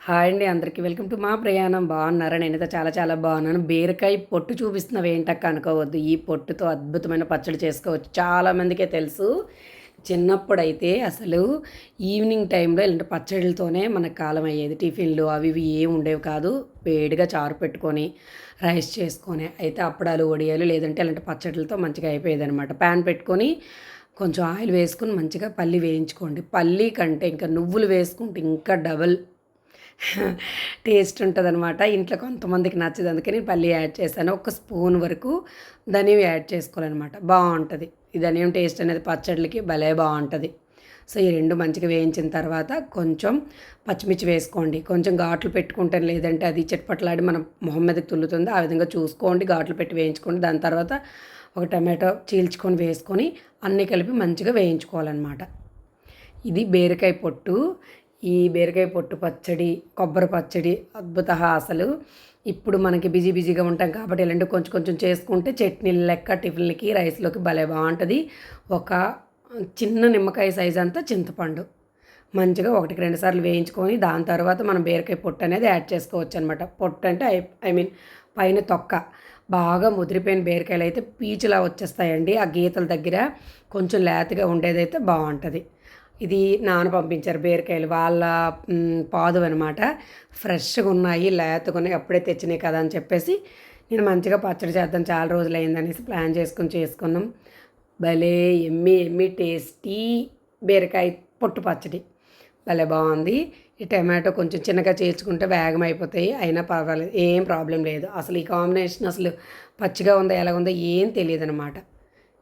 Hi అండి అందరికీ. Welcome to మా ప్రయాణం. బాగున్నారా? నేనైతే చాలా చాలా బాగున్నాను. బీరకాయ పొట్టు చూపిస్తున్నవి ఏంటక్క అనుకోవద్దు. ఈ పొట్టుతో అద్భుతమైన పచ్చడి చేసుకోవచ్చు. చాలామందికే తెలుసు. చిన్నప్పుడైతే అసలు ఈవినింగ్ టైంలో ఇలాంటి పచ్చడిలతోనే మనకు కాలం అయ్యేది. టిఫిన్లు అవి ఇవి ఏమి ఉండేవి కాదు. వేడిగా చారు పెట్టుకొని రైస్ చేసుకొని అయితే అప్పడాలు వడియాలు లేదంటే ఇలాంటి పచ్చడిలతో మంచిగా అయిపోయేది అనమాట ప్యాన్ పెట్టుకొని కొంచెం ఆయిల్ వేసుకుని మంచిగా పల్లి వేయించుకోండి. పల్లి కంటే ఇంకా నువ్వులు వేసుకుంటే ఇంకా డబల్ టేస్ట్ ఉంటుంది అనమాట ఇంట్లో కొంతమందికి నచ్చదు. అందుకని పల్లి యాడ్ చేశాను. ఒక స్పూన్ వరకు ధనియం యాడ్ చేసుకోవాలన్నమాట. బాగుంటుంది ఈ ధనియం టేస్ట్ అనేది పచ్చడికి భలే బాగుంటుంది సో ఈ రెండు మంచిగా వేయించిన తర్వాత కొంచెం పచ్చిమిర్చి వేసుకోండి. కొంచెం ఘాట్లు పెట్టుకుంటే లేదంటే అది చెట్పట్లాడి మన మొహం మీదకి తుల్లుతుంది. ఆ విధంగా చూసుకోండి. ఘాట్లు పెట్టి వేయించుకోండి. దాని తర్వాత ఒక టమాటో చీల్చుకొని వేసుకొని అన్నీ కలిపి మంచిగా వేయించుకోవాలన్నమాట. ఇది బీరకాయ పొట్టు. ఈ బీరకాయ పొట్టు పచ్చడి కొబ్బరి పచ్చడి అద్భుత అసలు. ఇప్పుడు మనకి బిజీ బిజీగా ఉంటాం కాబట్టి ఇలాంటి కొంచెం కొంచెం చేసుకుంటే చట్నీలు లెక్క టిఫిన్లకి రైస్లోకి భలే బాగుంటుంది. ఒక చిన్న నిమ్మకాయ సైజ్ అంతా చింతపండు. మంచిగా ఒకటికి రెండు సార్లు వేయించుకొని దాని తర్వాత మనం బీరకాయ పొట్టు అనేది యాడ్ చేసుకోవచ్చు అనమాట పొట్టు అంటే ఐ ఐ మీన్ పైన తొక్క. బాగా ముదిరిపోయిన బీరకాయలు అయితే పీచులా వచ్చేస్తాయండి. ఆ గీతల దగ్గర కొంచెం లేతగా ఉండేదైతే బాగుంటుంది. ఇది నాన్న పంపించారు బీరకాయలు. వాళ్ళ పాదు అనమాట ఫ్రెష్గా ఉన్నాయి లేతగా ఉన్నాయి అప్పుడే తెచ్చినాయి కదా అని చెప్పేసి నేను మంచిగా పచ్చడి చేద్దాం చాలా రోజులు అయిందనేసి ప్లాన్ చేసుకుని చేసుకున్నాం. భలే ఎమ్మి ఎమ్మి టేస్టీ బీరకాయ పొట్టు పచ్చడి. భలే బాగుంది. ఈ టమాటో కొంచెం చిన్నగా చేర్చుకుంటే వేగం అయిపోతాయి అయినా పర్వాలేదు ఏం ప్రాబ్లం లేదు. అసలు ఈ కాంబినేషన్ అసలు పచ్చిగా ఉందో ఎలా ఉందో ఏం తెలియదు అనమాట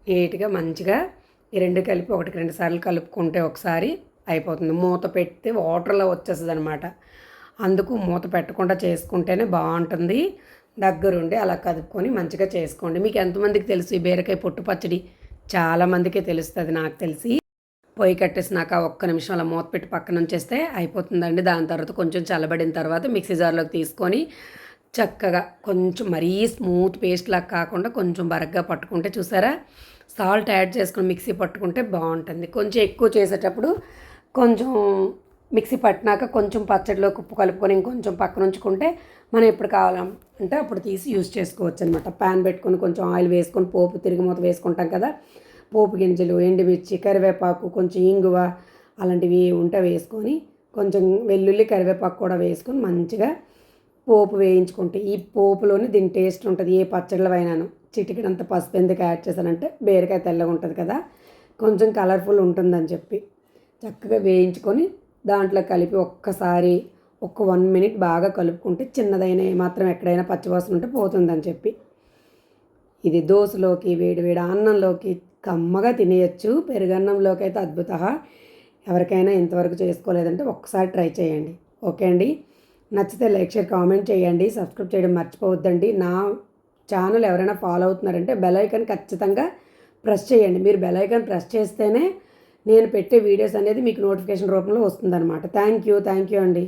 నీట్గా మంచిగా ఈ రెండు కలిపి ఒకటికి రెండు సార్లు కలుపుకుంటే ఒకసారి అయిపోతుంది. మూత పెడితే వాటర్లో వచ్చేస్తుంది అనమాట అందుకు మూత పెట్టకుండా చేసుకుంటేనే బాగుంటుంది. దగ్గరుండి అలా కదుపుకొని మంచిగా చేసుకోండి. మీకు ఎంతమందికి తెలుసు ఈ బీరకాయ పొట్టు పచ్చడి? చాలామందికే తెలుస్తుంది నాకు తెలిసి. పొయ్యి కట్టేసినాక ఒక్క నిమిషం అలా మూత పెట్టి పక్కన ఉంచేస్తే అయిపోతుందండి. దాని తర్వాత కొంచెం చల్లబడిన తర్వాత మిక్సీ జార్లోకి తీసుకొని చక్కగా కొంచెం మరీ స్మూత్ పేస్ట్ లాగా కాకుండా కొంచెం బరగ్గా పట్టుకుంటే చూసారా? సాల్ట్ యాడ్ చేసుకుని మిక్సీ పట్టుకుంటే బాగుంటుంది. కొంచెం ఎక్కువ చేసేటప్పుడు కొంచెం మిక్సీ పట్టినాక కొంచెం పచ్చడిలో ఉప్పు కలుపుకొని ఇంకొంచెం పక్కన ఉంచుకుంటే మనం ఎప్పుడు కావాలంటే అప్పుడు తీసి యూజ్ చేసుకోవచ్చు అనమాట ప్యాన్ పెట్టుకొని కొంచెం ఆయిల్ వేసుకొని పోపు తిరిగి మూత వేసుకుంటాం కదా. పోపు గింజలు ఎండుమిర్చి కరివేపాకు కొంచెం ఇంగువ అలాంటివి ఉంటే వేసుకొని కొంచెం వెల్లుల్లి కరివేపాకు కూడా వేసుకొని మంచిగా పోపు వేయించుకుంటే ఈ పోపులోనే దీని టేస్ట్ ఉంటుంది ఏ పచ్చడిలో అయినాను చిటికినంత పసుపు ఎందుకు యాడ్ చేశానంటే బీరకాయ తెల్లగా ఉంటుంది కదా కొంచెం కలర్ఫుల్ ఉంటుందని చెప్పి చక్కగా వేయించుకొని దాంట్లో కలిపి ఒక్కసారి ఒక వన్ మినిట్ బాగా కలుపుకుంటే చిన్నదైన మాత్రం ఎక్కడైనా పచ్చివాసన ఉంటే పోతుందని చెప్పి. ఇది దోశలోకి వేడి వేడి అన్నంలోకి కమ్మగా తినేయచ్చు. పెరుగన్నంలోకి అయితే అద్భుత ఎవరికైనా ఇంతవరకు చేసుకోలేదంటే ఒక్కసారి ట్రై చేయండి. ఓకే అండి. నచ్చితే లైక్ షేర్ కామెంట్ చేయండి. సబ్స్క్రైబ్ చేయడం మర్చిపోవద్దండి. నా ఛానల్ ఎవరైనా ఫాలో అవుతున్నారంటే బెల్ ఐకాన్ ఖచ్చితంగా ప్రెస్ చేయండి. మీరు బెల్ ఐకాన్ ప్రెస్ చేస్తేనే నేను పెట్టే వీడియోస్ అనేది మీకు నోటిఫికేషన్ రూపంలో వస్తుందన్నమాట. థ్యాంక్ యూ థ్యాంక్ యూ అండి.